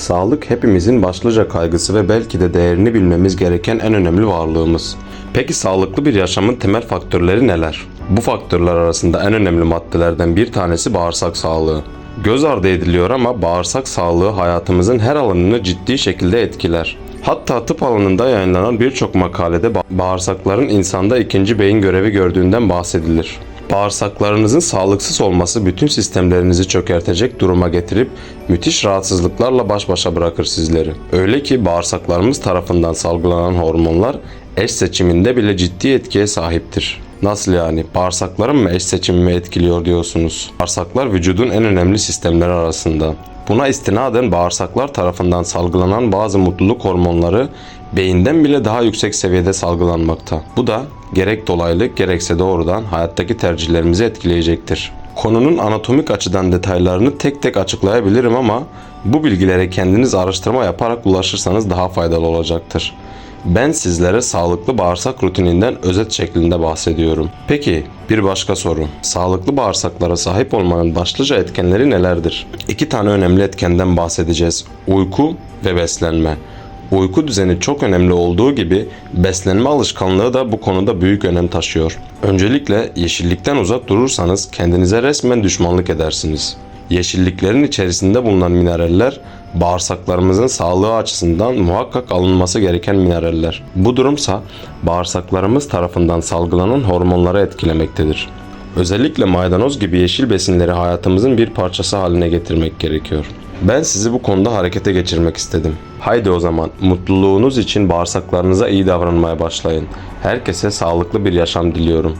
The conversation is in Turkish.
Sağlık hepimizin başlıca kaygısı ve belki de değerini bilmemiz gereken en önemli varlığımız. Peki sağlıklı bir yaşamın temel faktörleri neler? Bu faktörler arasında en önemli maddelerden bir tanesi bağırsak sağlığı. Göz ardı ediliyor ama bağırsak sağlığı hayatımızın her alanını ciddi şekilde etkiler. Hatta tıp alanında yayınlanan birçok makalede ba- bağırsakların insanda ikinci beyin görevi gördüğünden bahsedilir. Bağırsaklarınızın sağlıksız olması bütün sistemlerinizi çökertecek duruma getirip müthiş rahatsızlıklarla baş başa bırakır sizleri. Öyle ki bağırsaklarımız tarafından salgılanan hormonlar eş seçiminde bile ciddi etkiye sahiptir. Nasıl yani? Bağırsaklarım mı eş seçimimi etkiliyor diyorsunuz? Bağırsaklar vücudun en önemli sistemleri arasında. Buna istinaden bağırsaklar tarafından salgılanan bazı mutluluk hormonları beyinden bile daha yüksek seviyede salgılanmakta. Bu da gerek dolaylı gerekse doğrudan hayattaki tercihlerimizi etkileyecektir. Konunun anatomik açıdan detaylarını tek tek açıklayabilirim ama bu bilgilere kendiniz araştırma yaparak ulaşırsanız daha faydalı olacaktır. Ben sizlere sağlıklı bağırsak rutininden özet şeklinde bahsediyorum. Peki bir başka soru. Sağlıklı bağırsaklara sahip olmanın başlıca etkenleri nelerdir? İki tane önemli etkenden bahsedeceğiz. Uyku ve beslenme. Uyku düzeni çok önemli olduğu gibi beslenme alışkanlığı da bu konuda büyük önem taşıyor. Öncelikle yeşillikten uzak durursanız kendinize resmen düşmanlık edersiniz. Yeşilliklerin içerisinde bulunan mineraller bağırsaklarımızın sağlığı açısından muhakkak alınması gereken mineraller. Bu durumsa bağırsaklarımız tarafından salgılanan hormonları etkilemektedir. Özellikle maydanoz gibi yeşil besinleri hayatımızın bir parçası haline getirmek gerekiyor. Ben sizi bu konuda harekete geçirmek istedim. Haydi o zaman mutluluğunuz için bağırsaklarınıza iyi davranmaya başlayın. Herkese sağlıklı bir yaşam diliyorum.